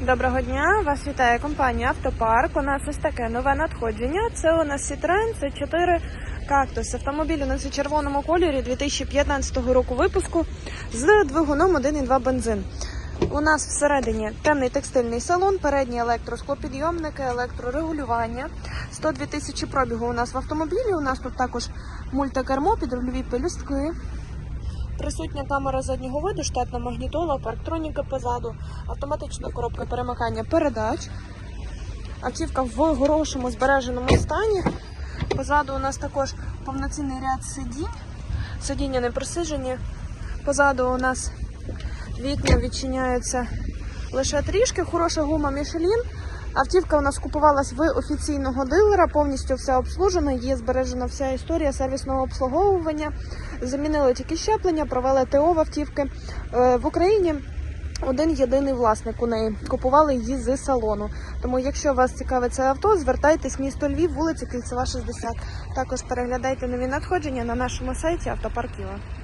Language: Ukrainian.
Доброго дня! Вас вітає компанія Автопарк. У нас ось таке нове надходження. Це у нас Citroen, це 4 кактус. Автомобіль у нас у червоному кольорі 2015 року випуску з двигуном 1,2 бензин. У нас всередині темний текстильний салон, передні електросклопідйомники, електрорегулювання. 102 тисячі пробігу у нас в автомобілі. У нас тут також мультикермо, підрульові пелюстки. Присутня камера заднього виду, штатна магнітола, парктроніка позаду, автоматична коробка перемикання передач. Автівка в хорошому збереженому стані. Позаду у нас також повноцінний ряд сидінь. Сидіння не присиджені. Позаду у нас вікна відчиняються лише трішки. Хороша гума Michelin. Автівка у нас купувалась в офіційного дилера, повністю все обслужено, є збережена вся історія сервісного обслуговування. Замінили тільки щеплення, провели ТО в автівки. Е, В Україні один єдиний власник у неї. Купували її з салону. Тому, якщо вас цікавить це авто, звертайтесь місто Львів, вулиця Кільцева, 60. Також переглядайте нові надходження на нашому сайті Автопарк Ківа.